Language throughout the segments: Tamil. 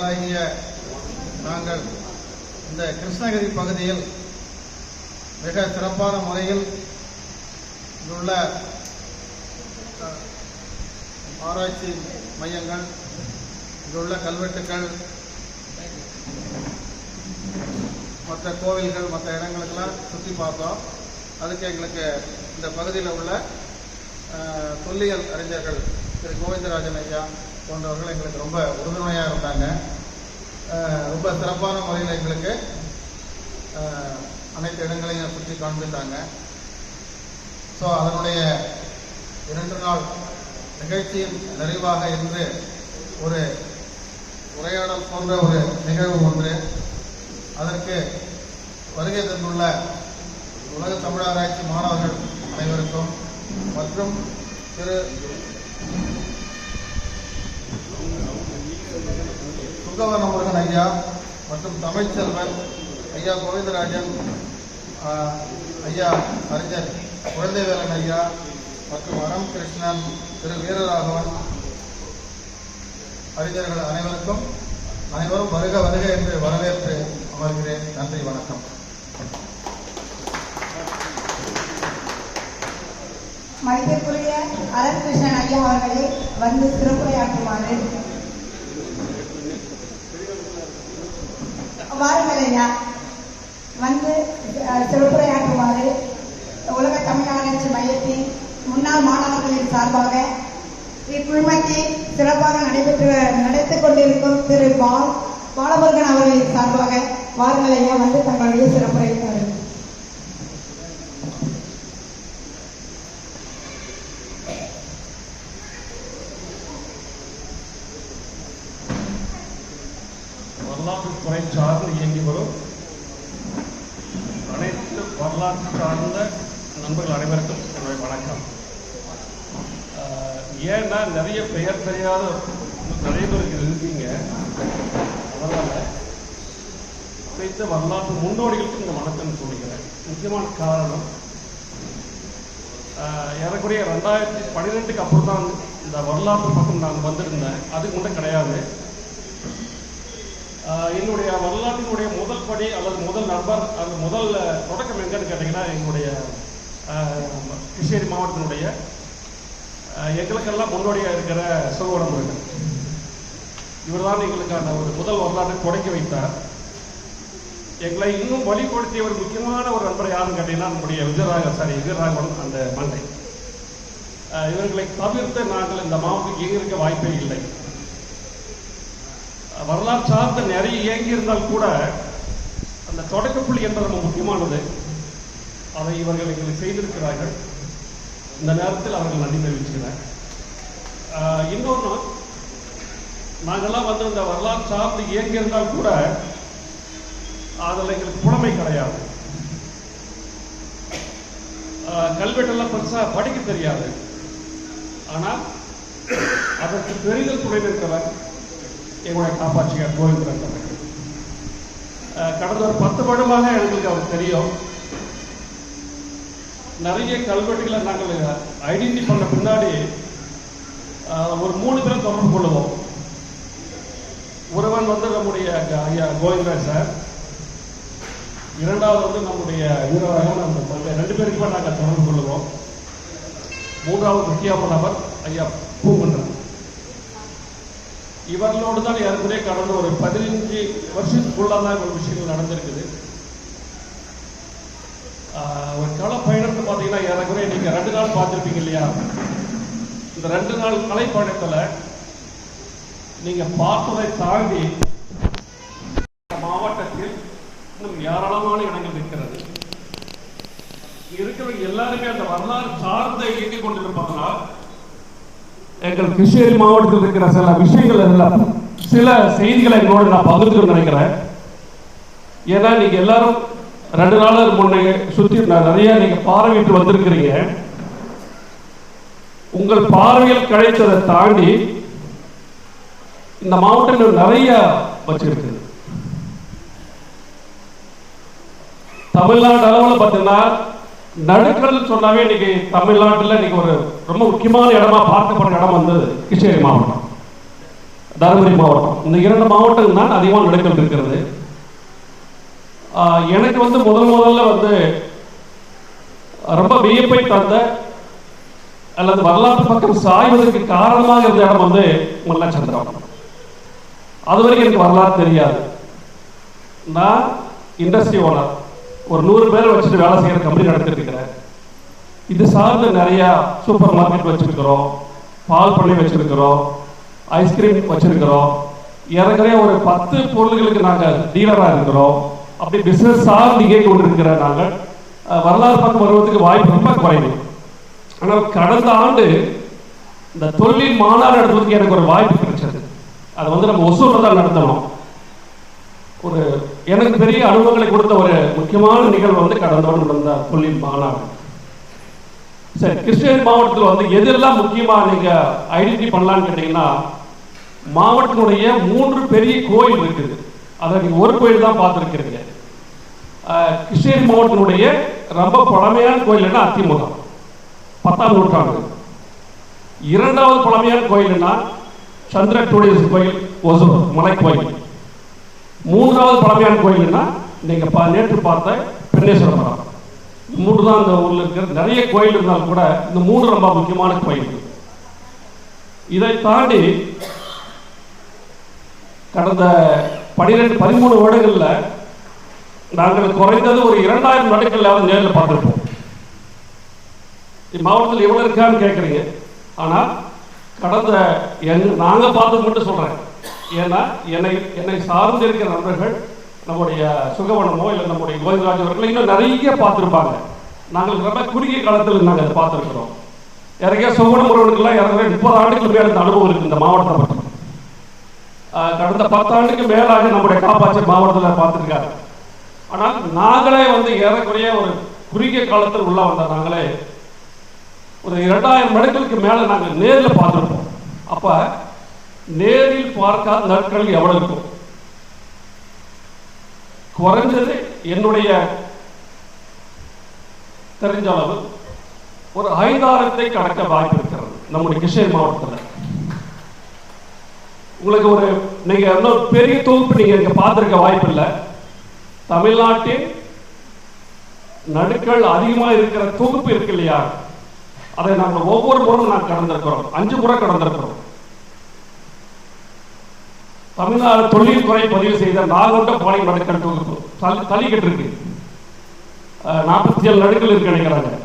மக்களாகிய நாங்கள் இந்த கிருஷ்ணகிரி பகுதியில் மிக சிறப்பான முறையில் இங்குள்ள ஆராய்ச்சி மையங்கள் இங்குள்ள கல்வெட்டுக்கள் மற்ற கோவில்கள் மற்ற இடங்களுக்கெல்லாம் சுற்றி பார்த்தோம். அதுக்கு எங்களுக்கு இந்த பகுதியில் உள்ள தொல்லியல் அறிஞர்கள் திரு கோவிந்தராஜன் ஐயா போன்றவர்கள் எங்களுக்கு ரொம்ப உறுதுணையாக இருந்தாங்க ரொம்ப சிறப்பான முறையில் எங்களுக்கு அனைத்து இடங்களையும் சுற்றி காண்பித்தாங்க. ஸோ அதனுடைய இரண்டு நாள் நிகழ்ச்சியின் நிறைவாக இன்று ஒரு உரையாடல் போன்ற ஒரு நிகழ்வு ஒன்று. அதற்கு வருகை தந்துள்ள உலக தமிழாராய்ச்சி மாணவர்கள் அனைவருக்கும் மற்றும் திரு சுகவன முருகன் ஐயா மற்றும் தமிழ்ச்செல்வன் ஐயா கோவிந்தராஜன் ஐயா அறிஞர் குழந்தைவேலன் ஐயா மற்றும் அரம் கிருஷ்ணன் திரு வீரராகவன். அறிஞர்கள் அனைவருக்கும் அனைவரும் வருக வருக என்று வரவேற்று அமர்கிறேன். நன்றி வணக்கம். மனிதக்குரிய அரண் கிருஷ்ணன் ஐயா அவர்களை வந்து சிறப்புரையாற்றுமாறு வாருங்கள் ஐயா வந்து அஹ், சிறப்புரையாற்றுமாறு உலக தமிழ் ஆராய்ச்சி மையத்தின் முன்னாள் மாணவர்களின் சார்பாக இக்குழுமத்தை சிறப்பாக நடைபெற்று நடத்திக் கொண்டிருக்கும் திரு பால் பாலமுருகன் அவர்களின் சார்பாக வாருங்கள் ஐயா வந்து தங்களுடைய சிறப்புரை தாருங்கள் வரலாற்று துறை சார்ந்து இயங்கி வரும். அனைத்து வரலாற்று சார்ந்த நண்பர்கள் அனைவருக்கும் என்னுடைய வணக்கம். ஆஹ் ஏன்னா நிறைய பெயர் தெரியாத நிறைய பேர் இருக்கீங்க. அதனால அனைத்து வரலாற்று முன்னோடிகளுக்கும் இந்த வணக்கம் சொல்லிக்கிறேன். முக்கியமான காரணம் ஆஹ் ஏறக்குறைய ரெண்டாயிரத்தி பன்னிரெண்டுக்கு அப்புறம் தான் இந்த வரலாற்று பக்கம் நான் வந்திருந்தேன். அதுக்கு முன்னே கிடையாது. என்னுடைய வரலாற்றினுடைய முதல் படி அல்லது முதல் நண்பர் அல்லது முதல் தொடக்கம் எங்கன்னு கேட்டிங்கன்னா எங்களுடைய கிருஷ்ணகிரி மாவட்டத்தினுடைய எங்களுக்கெல்லாம் முன்னோடியாக இருக்கிற சுகவரம் முருகன் இவர் தான் எங்களுக்கான ஒரு முதல் வரலாற்றை தொடக்கி வைத்தார். எங்களை இன்னும் வழிபடுத்திய ஒரு முக்கியமான ஒரு நண்பர் யாருன்னு கேட்டீங்கன்னா நம்முடைய விஜயராக சாரி விஜயராகவன் அந்த மண்டை. இவர்களை தவிர்த்து நாங்கள் இந்த மாவட்டத்துக்கு இருக்க வாய்ப்பே இல்லை. வரலாறு சார்ந்த நிறைய இயங்கி இருந்தால் கூட அந்த தொடக்கப்புள்ளி என்ற ரொம்ப முக்கியமானது. அதை இவர்கள் எங்களுக்கு செய்திருக்கிறார்கள். இந்த நேரத்தில் அவர்கள் நன்றி தெரிவிச்சுக்கிறேன். இன்னொன்று நாங்கெல்லாம் வந்து இந்த வரலாறு சார்ந்து இயங்கி இருந்தால் கூட அதில் எங்களுக்கு புலமை கிடையாது. கல்வெட்டெல்லாம் பெருசாக படிக்க தெரியாது. ஆனால் அதற்கு பெரிதல் துணை நிற்கிறவர் எங்களுடைய காப்பாட்சியார் கோவிந்தரன் அவர்கள் கடந்த ஒரு பத்து வருடமாக எங்களுக்கு அவர் தெரியும். நிறைய கல்வெட்டுகளை நாங்கள் ஐடென்டி பண்ண பின்னாடி ஒரு மூணு பேரும் தொடர்பு கொள்ளுவோம். ஒருவன் வந்து நம்முடைய ஐயா கோவிந்தராஜ் சார். இரண்டாவது வந்து நம்முடைய வீரராகவன் ரெண்டு பேருக்குமே நாங்கள் தொடர்பு கொள்ளுவோம். மூன்றாவது முக்கியமான நபர் ஐயா பூமன்றன். இவர்களோடு தான் ஏற்கனவே கடந்த ஒரு பதினஞ்சு வருஷத்துக்குள்ளாக தான் ஒரு விஷயங்கள் நடந்திருக்குது. ஆஹ் ஒரு கள பயணத்தை பார்த்தீங்கன்னா ஏறக்குறைய நீங்க ரெண்டு நாள் பார்த்துருப்பீங்க இல்லையா? இந்த ரெண்டு நாள் கலை பயணத்துல நீங்க பார்த்ததை தாண்டி மாவட்டத்தில் இன்னும் ஏராளமான இடங்கள் இருக்கிறது. இருக்கிறவங்க எல்லாருமே அந்த வரலாறு சார்ந்த இயங்கிக் கொண்டிருப்பாங்கன்னா எங்கள் கிருஷ்ணகிரி மாவட்டத்தில் இருக்கிற சில விஷயங்கள் எல்லாம் சில செய்திகளை எங்களோட நான் பகிர்ந்து நினைக்கிறேன். ஏன்னா நீங்க எல்லாரும் ரெண்டு நாளுக்கு முன்னே சுத்தி நிறைய நீங்க பார்வையிட்டு வந்திருக்கிறீங்க. உங்கள் பார்வையில் கிடைத்ததை தாண்டி இந்த மாவட்டங்கள் நிறைய வச்சிருக்கு. தமிழ்நாடு அளவில் பார்த்தீங்கன்னா நடுக்கடல் சொன்னாவே இன்னைக்கு தமிழ்நாட்டில் இன்னைக்கு ஒரு ரொம்ப முக்கியமான இடமா பார்க்கப்படுற இடம் வந்து கிருஷ்ணகிரி மாவட்டம். தருமபுரி மாவட்டம். இந்த இரண்டு மாவட்டங்கள் தான் அதிகமாக நடுக்கல் இருக்கிறது. ஆஹ் எனக்கு வந்து முதல் முதல்ல வந்து ரொம்ப வியப்பை தந்த அல்லது வரலாற்று பக்கம் சாய்வதற்கு காரணமாக இருந்த இடம் வந்து முல்லச்சந்திரம். அது வரைக்கும் எனக்கு வரலாறு தெரியாது. நான் இண்டஸ்ட்ரி ஓனர் ஒரு நூறு பேர் வச்சுட்டு வேலை செய்கிற கம்பெனி நடத்திட்டு இருக்கிறேன் இது சார்ந்து நிறையா சூப்பர் மார்க்கெட் வச்சுருக்கிறோம் பால் பண்ணை வச்சுருக்கிறோம் ஐஸ்கிரீம் வச்சுருக்கிறோம். ஏறக்குறைய ஒரு பத்து பொருள்களுக்கு நாங்கள் டீலராக இருக்கிறோம். அப்படி பிஸ்னஸ் சார்ந்து இயங்கி கொண்டிருக்கிற நாங்கள் வரலாறு பக்கம் வருவதற்கு வாய்ப்பு ரொம்ப குறைவு. ஆனால் கடந்த ஆண்டு இந்த தொழில் மாநாடு நடத்துவதற்கு எனக்கு ஒரு வாய்ப்பு கிடைச்சது. அதை வந்து நம்ம ஒசூரில் தான் நடத்தணும். ஒரு எனக்கு பெரிய அனுபவங்களை கொடுத்த ஒரு முக்கியமான நிகழ்வு வந்து கடந்த ஆண்டு நடந்த தொழில் மாநாடு. சரி கிருஷ்ணகிரி மாவட்டத்தில் வந்து எதெல்லாம் முக்கியமா நீங்க ஐடென்டிஃபை பண்ணலாம்னு கேட்டீங்கன்னா மாவட்டத்தினுடைய மூன்று பெரிய கோயில் இருக்குது. அதை நீங்க ஒரு கோயில் தான் பார்த்துருக்கிறீங்க. கிருஷ்ணகிரி மாவட்டத்தினுடைய ரொம்ப பழமையான கோயில்னா அத்திமுகம். பத்தாம் நூற்றாண்டு. இரண்டாவது பழமையான கோயில்னா சந்திர டூரிஸ்ட் கோயில் ஒசூர் மலை கோயில் மூன்றாவது பழமையான கோயில்னா நீங்க பா- நேற்று பார்த்த பெண்ணேஸ்வர மரம் மூன்று தான் இந்த ஊர்ல இருக்கிற நிறைய கோயில் இருந்தாலும் கூட இந்த மூன்று ரொம்ப முக்கியமான கோயில். இதை தாண்டி கடந்த பனிரெண்டு பதிமூணு வருடங்கள்ல நாங்கள் குறைந்தது ஒரு இரண்டாயிரம் நடுக்கல்லாவது நேரில் பார்த்திருப்போம். மாவட்டத்தில் எவ்வளவு இருக்கான்னு கேட்குறீங்க. ஆனா கடந்த எங் நாங்க பார்த்தது மட்டும் சொல்றேன். ஏன்னா என்னை என்னை சார்ந்து இருக்கிற நண்பர்கள் நம்முடைய சுகவனமோ இல்லை நம்முடைய கோவிந்தராஜ் அவர்கள் இன்னும் நிறைய பார்த்துருப்பாங்க. நாங்கள் ரொம்ப குறுகிய காலத்தில் நாங்கள் அதை பார்த்துருக்குறோம். இறங்கிய சுகவனம் ஒருவனுக்கெல்லாம் இறங்குற முப்பது ஆண்டுகளுக்கு மேலே இந்த அனுபவம் இருக்கு இந்த மாவட்டத்தை பற்றி ஆஹ் கடந்த பத்தாண்டுக்கு மேலாக நம்முடைய காப்பாட்சி மாவட்டத்தில் பார்த்துருக்காரு. ஆனால் நாங்களே வந்து ஏறக்குறைய ஒரு குறுகிய காலத்தில் உள்ள வந்த நாங்களே ஒரு இரண்டாயிரம் மடங்களுக்கு மேல நாங்கள் நேரில் பார்த்துருப்போம். அப்ப நேரில் பார்க்காத நாட்கள் எவ்வளவு இருக்கும் குறைஞ்சது என்னுடைய தெரிஞ்ச அளவு ஒரு ஐந்தாயிரத்தை கடக்க வாய்ப்பு இருக்கிறது நம்முடைய கிருஷ்ணகிரி மாவட்டத்தில். உங்களுக்கு ஒரு நீங்க இன்னொரு பெரிய தொகுப்பு நீங்க இங்க பார்த்துருக்க வாய்ப்பு இல்லை. தமிழ்நாட்டின் நடுக்கள் அதிகமா இருக்கிற தொகுப்பு இருக்கு இல்லையா? அதை நாங்கள் ஒவ்வொரு முறையும் நான் கடந்திருக்கிறோம். அஞ்சு முறை கடந்திருக்கிறோம். தமிழ்நாடு தொழில் துறை பதிவு செய்த நாகோட்ட பாலை நடுக்கல் தள்ளி- தள்ளிக்கிட்டு இருக்கு. நாற்பத்தி ஏழு நடுக்கள் இருக்கு நினைக்கிறாங்க.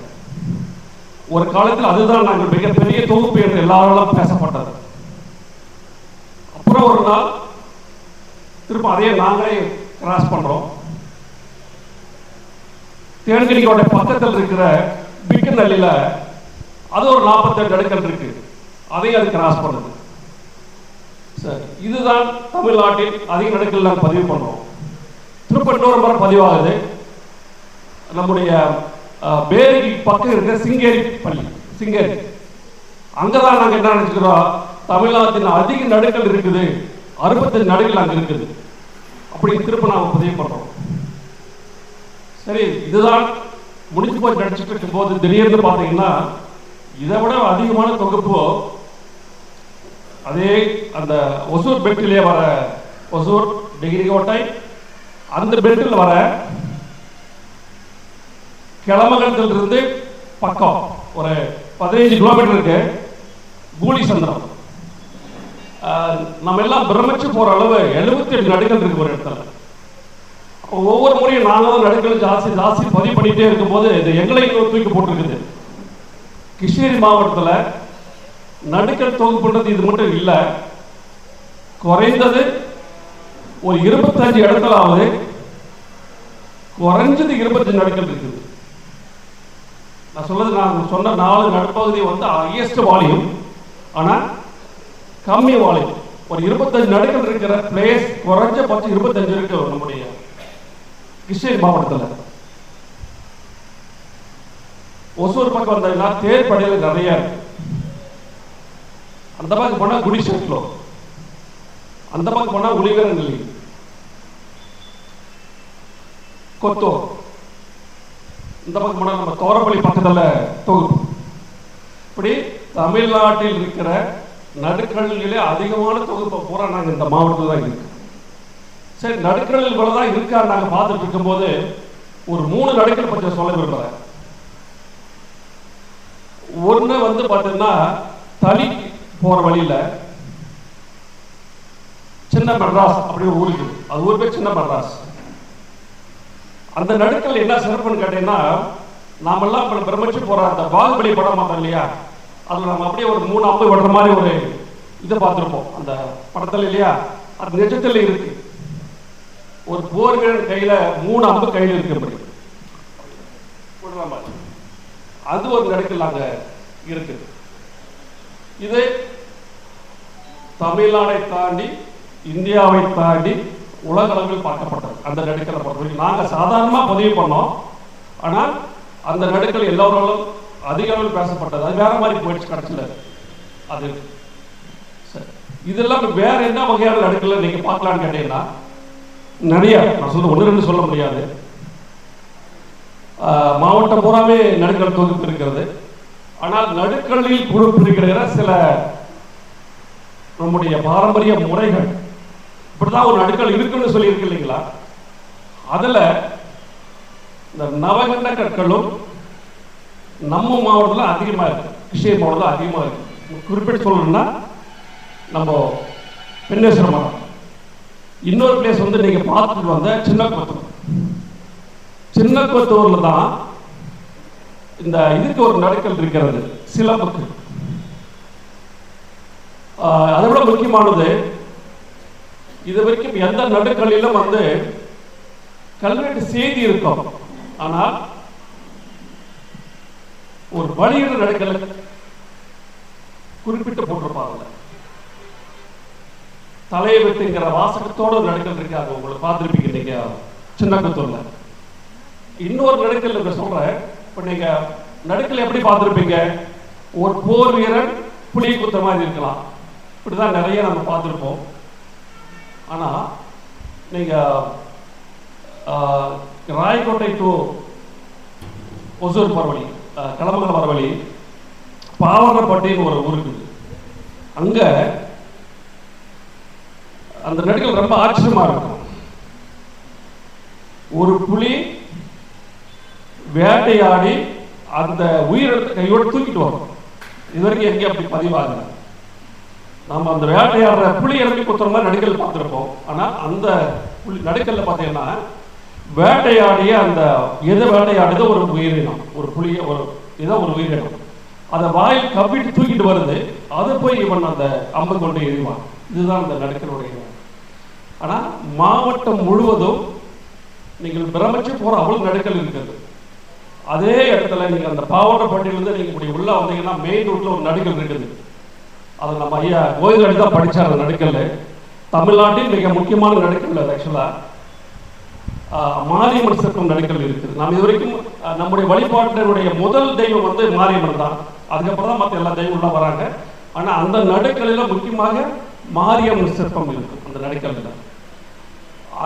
ஒரு காலத்தில் அதுதான் நாங்கள் மிகப்பெரிய தொகுப்பு என்று எல்லாராலும் பேசப்பட்டது. அப்புறம் ஒரு நாள் திரும்ப அதே நாங்களே கிராஸ் பண்றோம். தேன்கனியோட பக்கத்தில் இருக்கிற பிக்கநல்லில அது ஒரு நாற்பத்தெட்டு அடுக்கல் இருக்கு. அதையும் அது கிராஸ் பண்ணுது. சரி இதுதான் தமிழ்நாட்டில் அதிக நடுக்கல் நாங்கள் பதிவு பண்றோம் திரும்ப இன்னொரு முறை பதிவாகுது. நம்முடைய பேரி பேரிக்கு பக்கம் இருக்கிற சிங்கேரி பள்ளி சிங்கேரி. அங்கதான் நாங்க என்ன நினச்சிக்கிறோம் தமிழ்நாட்டின் அதிக நடுக்கல் இருக்குது. அறுபத்தஞ்சு நடுக்கல் அங்க இருக்குது. அப்படி திரும்ப நாம் பதிவு பண்றோம் சரி இதுதான் முடிஞ்சு போய் நடிச்சுட்டு இருக்கும்போது திடீர்னு பார்த்தீங்கன்னா இதை விட அதிகமான தொகுப்பு அதே அந்த ஒசூர் பெல்ட்டிலே வர ஒசூர் டிகிரி கோட்டை அந்த பெல்ட்டில் வர கிளமகத்திலிருந்து பக்கம் ஒரு பதினைஞ்சு கிலோமீட்டர் இருக்கு கூலி சந்திரம். நம்ம எல்லாம் பிரமிச்சு போற அளவு எழுபத்தி ஏழு நடுகள் இருக்கு ஒரு இடத்துல. ஒவ்வொரு முறையும் நாங்களும் நடுக்கள் ஜாஸ்தி ஜாஸ்தி பதிவு பண்ணிட்டே இருக்கும்போது இது எங்களை இன்னும் தூக்கி போட்டிருக்குது. கிருஷ்ணகிரி மாவட்டத்தில் நடுக்கல் தொகுப்புன்றது இது மட்டும் இல்ல. குறைந்தது ஒரு இருபத்தஞ்சு இடத்துலாவது குறைஞ்சது இருபத்தஞ்சு நடுக்கல் இருக்குது. நான் சொல்றது நான் சொன்ன நாலு நடுப்பகுதி வந்து ஹையஸ்ட் வால்யூம் ஆனா கம்மி வால்யூம் ஒரு இருபத்தஞ்சு நடுக்கல் இருக்கிற பிளேஸ் குறைஞ்சபட்சம் இருபத்தஞ்சு இருக்கு நம்முடைய கிருஷ்ணகிரி மாவட்டத்தில். ஒசூர் பக்கம் வந்தீங்கன்னா தேர் படையில் நிறைய இருக்கு. அந்த பக்கம் போனா குடிசெட்லோ அந்த பக்கம் போனா உளிவரநிலை கொத்தோ. இந்த பக்கம் போனா நம்ம தோரப்பள்ளி பக்கத்தில் தொகுப்பு. இப்படி தமிழ்நாட்டில் இருக்கிற நடுக்கடலிலே அதிகமான தொகுப்பை பூரா நாங்க இந்த மாவட்டத்தில் தான் இருக்கு. சரி நடுக்கடல் இவ்வளவுதான் இருக்கா நாங்க பார்த்துட்டு இருக்கும்போது ஒரு மூணு நடுக்கல் பற்றி சொல்ல விரும்புகிறேன் ஒண்ணு வந்து பார்த்தீங்கன்னா தளி போற வழியில சின்ன மெட்ராஸ் அப்படி ஒரு ஊருக்கு அது ஊர் பேர் சின்ன மெட்ராஸ். அந்த நடுக்கல் என்ன சிறப்புன்னு கேட்டீங்கன்னா நாமெல்லாம் இப்ப பிரமிச்சு போற அந்த பாகுபலி படம் பார்த்தோம் இல்லையா? அதுல நம்ம அப்படியே ஒரு மூணு அம்பு விடுற மாதிரி ஒரு இதை பார்த்திருப்போம். அந்த படத்துல இல்லையா? அது நிஜத்துல இருக்கு. ஒரு போர் வீரன் கையில மூணு அம்பு கையில இருக்கு அப்படி அது ஒரு நடுக்கல் அங்க இருக்கு. இது தமிழ்நாடை தாண்டி இந்தியாவை தாண்டி உலக அளவில் பார்க்கப்பட்டது. அந்த நடுக்கலை பொறுத்த வரைக்கும் நாங்க சாதாரணமா பதிவு பண்ணோம். ஆனால் அந்த நடுக்கல் எல்லோராலும் அதிக அளவில் பேசப்பட்டது. அது வேற மாதிரி போயிடுச்சு கடைசியில். அது சரி. இதெல்லாம் வேற என்ன வகையான நடுக்கலை நீங்க பார்க்கலாம்னு கேட்டீங்கன்னா நிறைய நான் சொல்ல ஒன்று ரெண்டு சொல்ல முடியாது. ஆஹ் மாவட்டம் பூராவே நடுக்கல் தொகுப்பு இருக்கிறது. ஆனால் நடுக்கடலில் குறிப்பிடுகிற சில நம்முடைய பாரம்பரிய முறைகள் இப்படிதான் ஒரு நடுக்கல் இருக்குன்னு சொல்லியிருக்கு இல்லைங்களா? அதுல இந்த நவகண்ட கற்களும் நம்ம மாவட்டத்தில் அதிகமாக இருக்கு கிருஷ்ணகிரி மாவட்டத்தில் அதிகமாக இருக்கு. குறிப்பிட்டு சொல்லணும்னா நம்ம பெண்ணேஸ்வரம் மரம் இன்னொரு பிளேஸ் வந்து நீங்கள் பார்த்துட்டு வந்த சின்ன கொத்தூர் சின்ன கொத்தூர்ல தான் இந்த இதுக்கு ஒரு நடக்கல் இருக்கிறது சிலம்புக்கு. அதை விட முக்கியமானது இது வரைக்கும் எந்த நடுக்கலிலும் வந்து கல்வெட்டு செய்தி இருக்கும். ஆனால் ஒரு வழியிட நடக்கல குறிப்பிட்டு போட்டிருப்பாங்க. தலையை வெட்டுங்கிற வாசகத்தோட ஒரு நடுக்கல் இருக்காங்க. உங்களை பார்த்துருப்பீங்க நீங்க சின்ன குத்தூர்ல இன்னொரு நடுக்கல் சொல்றேன் இப்ப நீங்க நடுக்கல் எப்படி பார்த்திருப்பீங்க? ஒரு போர் வீரன் புலி குத்த மாதிரி இருக்கலாம். இப்படிதான் நிறைய நம்ம பார்த்திருப்போம். ஆனா நீங்க ஆஹ், ராயக்கோட்டை டு ஒசூர் பரவழி கிளம்புகிற பரவலி பாவரப்பட்டின்னு ஒரு ஊர் இருக்குது. அங்க அந்த நடுக்கல் ரொம்ப ஆச்சரியமா இருக்கும். ஒரு புலி வேட்டையாடி அந்த உயிரிழந்த கையோடு தூக்கிட்டு வரும். இது வரைக்கும் எங்கேயும் அப்படி பதிவாகல. நம்ம அந்த வேட்டையாடுற புலி இறங்கி குத்துற மாதிரி நடுக்கல் பார்த்துருப்போம். ஆனா அந்த புளி நடுக்கல்ல பார்த்தீங்கன்னா வேட்டையாடிய அந்த எது வேட்டையாடுதோ? ஒரு உயிரினம். ஒரு புளிய ஒரு ஏதோ ஒரு உயிரினம். அதை வாயில் கப்பிட்டு தூக்கிட்டு வருது. அதை போய் இவன் அந்த அம்பு கொண்டு எரிவான் இதுதான் அந்த நடுக்கலுடைய ஆனா மாவட்டம் முழுவதும் நீங்கள் பிரமிச்சு போகிற அவ்வளோ நடுக்கல் இருக்கிறது. அதே இடத்துல நீங்க அந்த பாவட்டப்பட்டியிலிருந்து நீங்க இப்படி உள்ள வந்தீங்கன்னா மெயின் ரூட்ல ஒரு நடுக்கல் இருக்குது. அது நம்ம ஐயா கோயில்கள் தான் படிச்சார் அந்த நடுக்கல் தமிழ்நாட்டில் மிக முக்கியமான நடுக்கல் அது ஆக்சுவலா மாரியம்மன் சிற்பம் நடுக்கல் இருக்குது. நாம் இது வரைக்கும் நம்முடைய வழிபாட்டினுடைய முதல் தெய்வம் வந்து மாரியம்மன் தான். அதுக்கப்புறம் தான் மற்ற எல்லா தெய்வம் வராங்க. ஆனா அந்த நடுக்கலில் முக்கியமாக மாரியம்மன் சிற்பம் இருக்கு அந்த நடுக்கல்ல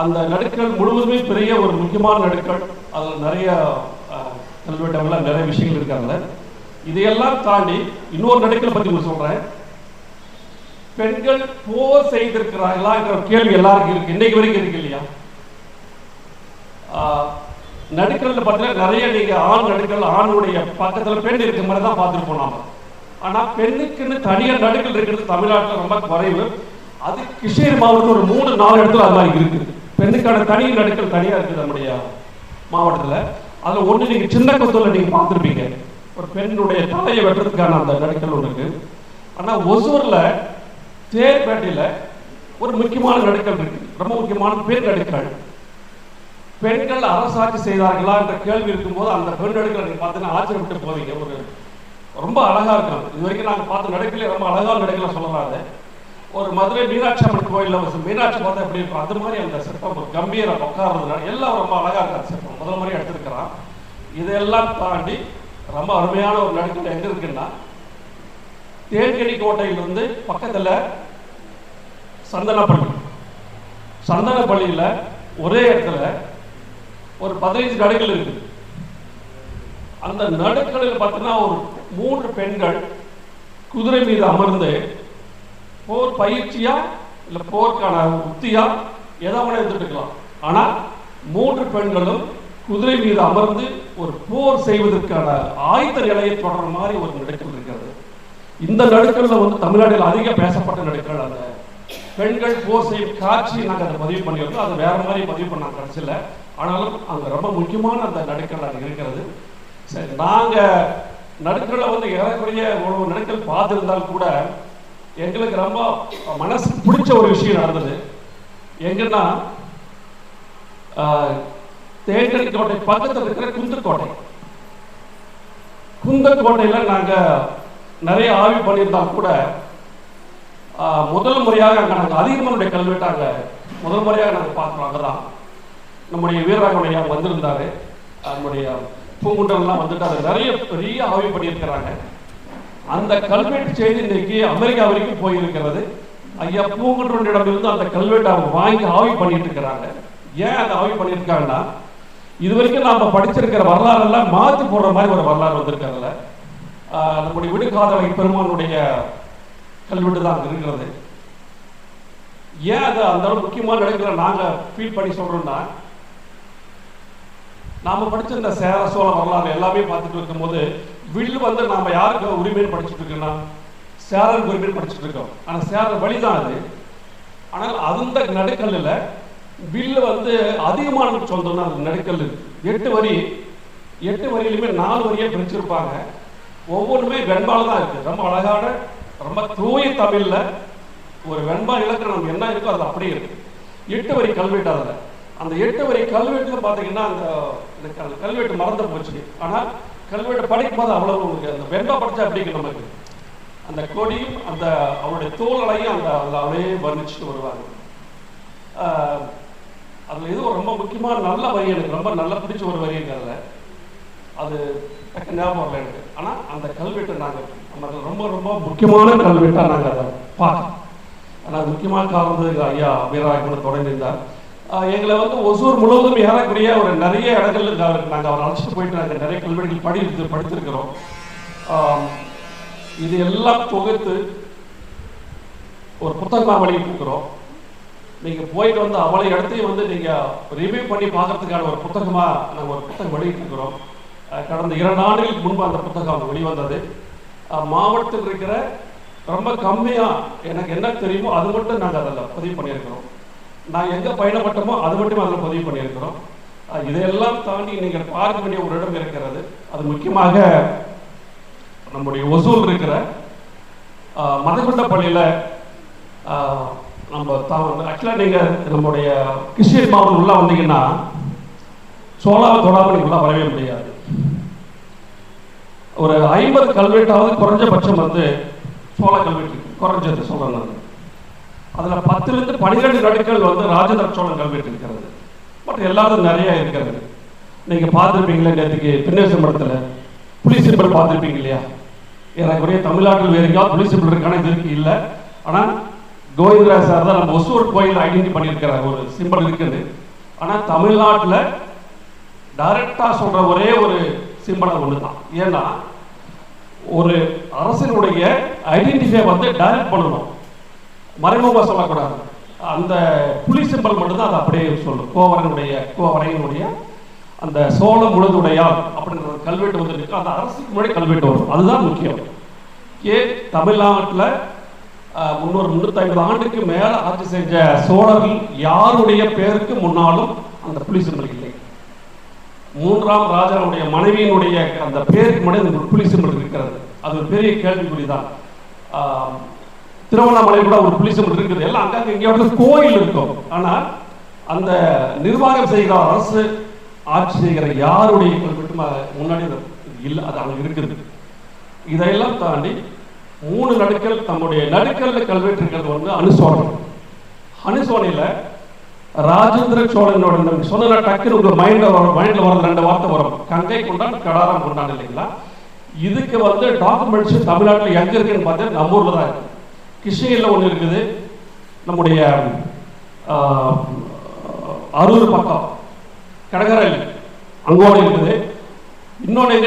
அந்த நடுக்கல் முழுவதுமே பெரிய ஒரு முக்கியமான நடுக்கல் அதில் நிறைய ஆஹ், கல்வெட்டெல்லாம் நிறைய விஷயங்கள் இருக்காங்க. இதையெல்லாம் தாண்டி இன்னொரு நடுக்கல் பத்தி உங்களுக்கு சொல்றேன். பெண்கள் போர் செய்திருக்கிறார்களா என்ற கேள்வி எல்லாருக்கும் இருக்கு. இன்னைக்கு வரைக்கும் இருக்கு இல்லையா? ஆஹ், நடுக்கல்ல பார்த்தீங்கன்னா நிறைய நீங்க ஆண் நடுக்கல் ஆணுடைய பக்கத்துல பெண் இருக்க மாதிரி தான் பார்த்துருப்போம் நாம ஆனா பெண்ணுக்குன்னு தனியார் நடுக்கல் இருக்கிறது தமிழ்நாட்டில் ரொம்ப குறைவு. அது கிருஷ்ணகிரி மாவட்டத்தில் ஒரு மூணு நாலு இடத்துல அது மாதிரி இருக்குது. பெண்ணுக்கான தனி நடுக்கல் தனியா இருக்குது நம்முடைய மாவட்டத்தில். அதுல ஒண்ணு நீங்க சின்ன கொத்தூர்ல நீங்க பார்த்துருப்பீங்க. ஒரு பெண்ணுடைய தலையை வெட்டுறதுக்கான அந்த நடுக்கல் ஒன்று இருக்கு. ஆனா ஒசூர்ல தேர்பேட்டையில ஒரு முக்கியமான நடுக்கல் இருக்கு. ரொம்ப முக்கியமான பெண் நடுக்கல் பெண்கள் அரசாட்சி செய்தார்களா என்ற கேள்வி இருக்கும்போது அந்த பெண் நடுக்கலை நீங்க பார்த்தீங்கன்னா ஆச்சரியப்பட்டு போவீங்க. ஒரு ரொம்ப அழகா இருக்கும் இது வரைக்கும் நாங்க பார்த்த நடுக்கலே ரொம்ப அழகான நடுக்கலை அதை ஒரு மதுரை மீனாட்சி அம்மன் கோயில்ல ஒரு மீனாட்சி மதம் எப்படி இருக்கும் அது மாதிரி அந்த சிற்பம் ஒரு கம்பீரம் உட்கார்றதுனால எல்லாம் ரொம்ப அழகா இருக்கு அந்த சிற்பம். முதல் முறை எடுத்திருக்கிறான். இதெல்லாம் தாண்டி ரொம்ப அருமையான ஒரு நடுக்கல் எங்க இருக்குன்னா தேன்கனி கோட்டையிலிருந்து பக்கத்துல சந்தனப்பள்ளி. சந்தனப்பள்ளியில ஒரே இடத்துல ஒரு பதினைஞ்சு நடுகள் இருக்குது. அந்த நடுக்களில் பார்த்தீங்கன்னா ஒரு மூன்று பெண்கள் குதிரை மீது அமர்ந்து போர் பயிற்சியா இல்ல போருக்கான உத்தியா? எதை வேணா எடுத்துக்கலாம் ஆனா மூன்று பெண்களும் குதிரை மீது அமர்ந்து ஒரு போர் செய்வதற்கான ஆயத்த நிலையை தொடர்ற மாதிரி ஒரு நடுக்கல் இருக்கிறது. இந்த நடுக்கல்ல வந்து தமிழ்நாட்டில் அதிக பேசப்பட்ட நடுக்கல் அந்த பெண்கள் போர் செய்யும் காட்சி நாங்கள் அதை பதிவு பண்ணியிருந்தோம் அது வேற மாதிரி பதிவு பண்ண கடைசியில். ஆனாலும் அது ரொம்ப முக்கியமான அந்த நடுக்கல் அங்கே இருக்கிறது. சரி நாங்கள் நடுக்கல்ல வந்து ஏறக்குறைய ஒரு நடுக்கல் பார்த்திருந்தால் கூட எங்களுக்கு ரொம்ப மனசு பிடிச்ச ஒரு விஷயம் நடந்தது. எங்கன்னா ஆஹ், கோட்டை பக்கத்துல இருக்கிற குந்தக்கோட்டை குந்தக்கோட்டையில் நாங்க நிறைய ஆய்வு பண்ணியிருந்தால் கூட ஆஹ், முதல் முறையாக அங்க நாங்க அதிகமனுடைய கல்வெட்டாங்க முதல் முறையாக நாங்க அங்கே அங்கதான். நம்முடைய வீரராகவனையா வந்திருந்தாரு. நம்முடைய பூங்குண்டம்லாம் வந்துட்டு அதை நிறைய பெரிய ஆய்வு பண்ணியிருக்கிறாங்க. அந்த கல்வெட்டு செய்தி இன்னைக்கு அமெரிக்கா வரைக்கும் போயிருக்கிறது. ஐயா பூங்குன்றனிடமிருந்து அந்த கல்வெட்டை அவங்க வாங்கி ஆய்வு பண்ணிட்டு இருக்கிறாங்க ஏன் அதை ஆய்வு பண்ணியிருக்காங்கன்னா இது வரைக்கும் நாம படிச்சிருக்கிற வரலாறு எல்லாம் மாற்றி போடுற மாதிரி ஒரு வரலாறு வந்திருக்கிறதுல. நம்முடைய விடுகாதவை பெருமானுடைய கல்வெட்டு தான் இருக்கிறது. ஏன் அது அந்த அளவுக்கு முக்கியமான இடங்களை நாங்கள் ஃபீல் பண்ணி சொல்றோம்னா நாம படிச்சிருந்த சேர சோழ வரலாறு எல்லாமே பார்த்துட்டு இருக்கும்போது வில் வந்து நாம யாருக்கு உரிமைன்னு படிச்சுட்டு இருக்கோம்னா சேரருக்கு உரிமைன்னு படிச்சுட்டு இருக்கோம். ஆனால் சேரர் வழிதான் அது. ஆனால் அந்த நடுக்கல்லில் வில்லு வந்து அதிகமான சொந்தம்னா அது நடுக்கல் எட்டு வரி எட்டு வரியிலுமே நாலு வரியா பிரிச்சிருப்பாங்க. ஒவ்வொன்றுமே வெண்பால் தான் இருக்குது ரொம்ப அழகான ரொம்ப தூய தமிழில் ஒரு வெண்பா இலக்கணம் என்ன இருக்கோ அது அப்படியே இருக்கு. எட்டு வரி கல்வெட்டு அதில். அந்த எட்டு வரி கல்வெட்டுல பார்த்தீங்கன்னா அந்த கல்வெட்டு மறந்து போச்சு. ஆனால் கல்வெட்டு படிக்கும் போது அவ்வளவு உங்களுக்கு அந்த வெண்பா படைச்சா அப்படிங்கிற நமக்கு அந்த கொடியும் அந்த அவருடைய தோலலையும் அந்த அந்த அப்படியே வர்ணிச்சுட்டு வருவாங்க. ஆஹ் அதுல இது ரொம்ப முக்கியமான நல்ல வரி எனக்கு ரொம்ப நல்ல பிடிச்ச ஒரு வரி அது டக்கு ஞாபகம் வரல எனக்கு. ஆனா அந்த கல்வெட்டு நாங்கள் நமக்கு ரொம்ப ரொம்ப முக்கியமான கல்வெட்டாக நாங்க அதை பார்க்கறோம். ஆனா அது முக்கியமான காரணத்துக்கு ஐயா வீரராகவன் தொடங்கியிருந்தார். எங்களை வந்து ஒசூர் முழுவதும் ஏறக்கூடிய ஒரு நிறைய இடங்கள்ல நாங்க நாங்கள் அவரை அழைச்சிட்டு போயிட்டு நாங்கள் நிறைய கல்வெட்டுகள் படி படித்திருக்கிறோம். இது எல்லாம் தொகுத்து ஒரு புத்தகமா வெளியிட்டிருக்கிறோம். நீங்கள் போயிட்டு வந்து அவளை இடத்தையும் வந்து நீங்கள் ரிவ்யூ பண்ணி பார்க்கறதுக்கான ஒரு புத்தகமாக நாங்கள் ஒரு புத்தகம் வெளியிட்டிருக்கிறோம். கடந்த இரண்டு ஆண்டுகளுக்கு முன்பு அந்த புத்தகம் வெளிவந்தது. மாவட்டத்தில் இருக்கிற ரொம்ப கம்மியாக எனக்கு என்ன தெரியுமோ அது மட்டும் நாங்கள் அதில் பதிவு பண்ணியிருக்கிறோம். நான் எங்கே பயணப்பட்டோமோ அது மட்டும் அதில் பதிவு பண்ணியிருக்கிறோம். இதையெல்லாம் தாண்டி நீங்கள் பார்க்க வேண்டிய ஒரு இடம் இருக்கிறது. அது முக்கியமாக நம்முடைய ஒசூல் இருக்கிற மதகுண்ட பள்ளியில் நம்ம தான் ஆக்சுவலாக நீங்கள் நம்முடைய கிருஷ்ணகிரி மாவட்டம் உள்ளே வந்தீங்கன்னா சோழாவை தொடாமல் நீங்கள் உள்ளே வரவே முடியாது. ஒரு ஐம்பது கல்வெட்டாவது குறைஞ்சபட்சம் வந்து சோழ கல்வெட்டு குறைஞ்சது சொல்கிறேன் நான். அதுல பத்துல இருந்து கடுக்கள் வந்து ராஜேந்திர சோழன் கல்வெட்டு இருக்கிறது பட் எல்லாரும் நிறைய இருக்கிறது. நீங்க பார்த்துருப்பீங்களே நேற்றுக்கு பின்னேசம் படத்துல புலி சிம்பிள் பார்த்துருப்பீங்க இல்லையா? ஏறக்குறைய தமிழ்நாட்டில் வேறு எங்கேயாவது புலி சிம்பிள் இருக்கான? இது இருக்கு இல்ல. ஆனா கோவிந்தராஜ் சார் தான் நம்ம ஒசூர் கோயில் ஐடென்டி பண்ணியிருக்கிறார். ஒரு சிம்பல் இருக்குது. ஆனா தமிழ்நாட்டில் டைரக்டாக சொல்ற ஒரே ஒரு சிம்பல் ஒன்று தான் ஏன்னா ஒரு அரசினுடைய ஐடென்டிஃபை வந்து டைரக்ட் பண்ணணும். மறைமுகமா சொல்லக்கூடாது. அந்த புலி சிம்பல் மட்டும்தான் அதை அப்படியே சொல்லும். கோவரனுடைய கோவரையினுடைய அந்த சோழ முழுதுடையார் அப்படின்ற ஒரு கல்வெட்டு வந்து இருக்கு அந்த அரசுக்கு முன்னாடி கல்வெட்டு வரும். அதுதான் முக்கியம். ஏ தமிழ்நாட்டுல முன்னூறு முன்னூத்தி ஐம்பது ஆண்டுக்கு மேல ஆட்சி செஞ்ச சோழர்கள் யாருடைய பேருக்கு முன்னாலும் அந்த புலி சிம்பல் இல்லை. மூன்றாம் ராஜாவுடைய மனைவியினுடைய அந்த பேருக்கு முன்னாடி அந்த புலி சிம்பல் இருக்கிறது. அது ஒரு பெரிய கேள்விக்குறிதான். திருவண்ணாமலை கூட ஒரு புலிசம் இருக்குது. எல்லாம் அங்கங்க எங்கேயாவது கோயில் இருக்கும். ஆனா அந்த நிர்வாகம் செய்கிற அரசு ஆட்சி செய்கிற யாருடைய முன்னாடி இல்லை அது அங்க இருக்குது. இதையெல்லாம் தாண்டி மூணு நடுக்கல் தம்முடைய நடுக்கல்ல கல்வெட்டு இருக்கிறது வந்து அனுசோழன் அனுசோனையில ராஜேந்திர சோழனோட சொன்ன டக்குன்னு உங்க மைண்ட்ல வரும் மைண்ட்ல வர ரெண்டு வார்த்தை வரும். கங்கை கொண்டான் கடாரம் கொண்டான் இல்லைங்களா? இதுக்கு வந்து டாக்குமெண்ட்ஸ் தமிழ்நாட்டில் எங்க இருக்குன்னு பார்த்தா நம்ம ஊர்ல தான் இருக்கு. கிருஷ்ணகிரியில் ஒன்று இருக்குது நம்முடைய அரூர் பக்கம் கடகரை அங்கோடு இருக்குது இன்னொன்று